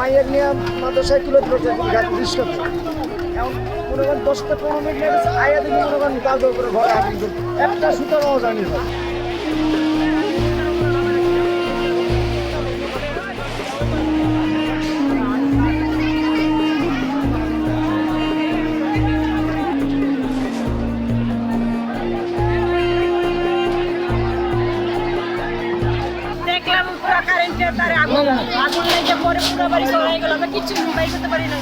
মাইয়ের নিয়ে মাদ্রাসায় তুলে রিস্কা এখন মনে করেন দশটা পনেরো মিনিট আয়া দিকে মনে করেন কাজ করে ঘরে একটা সুতো পাওয়া পুরো কারেন্টের আগুন আগুন লেগে পরে পুরো বাড়ি চলে গেল। আমরা কিছু বাই করতে পারি না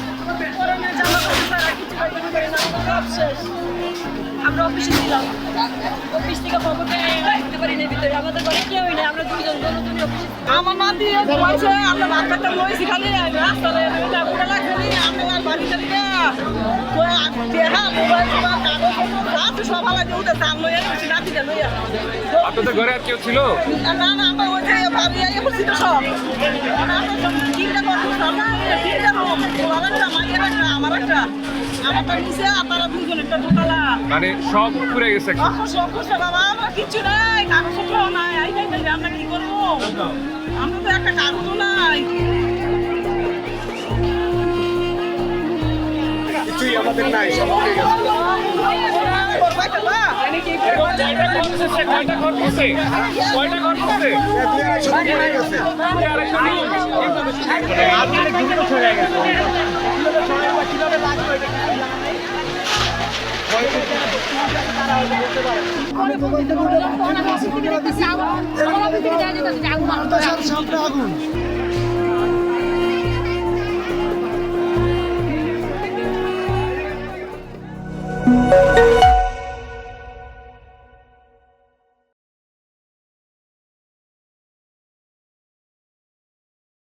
পরে না জামা কাপড় ছাড়া কিছু বাই করতে পারি না সব শেষ আমরা অফিসে ছিলাম। অফিস থেকে খবর রাখতে পারি না ভিতরে। আমাদের ঘরে কেউই নেই। অফিসে নাতি বলছে খালি রাস্তায় আপনাদের ঘরে আর কেউ ছিল? না না না আমরা মানে সব পুড়ে গেছে একদম সব করছে বাবা আমরা কিচ্ছু নাই কাগজপত্র নাই আমরা কি করব আমরা তো একটা কাগজও নাই কিছুই আমাদের নাই সব উঠে গেছে। কয়টা ঘর পড়ছে কয়টা ঘর পড়ছে হয়ে সামনে আগুন।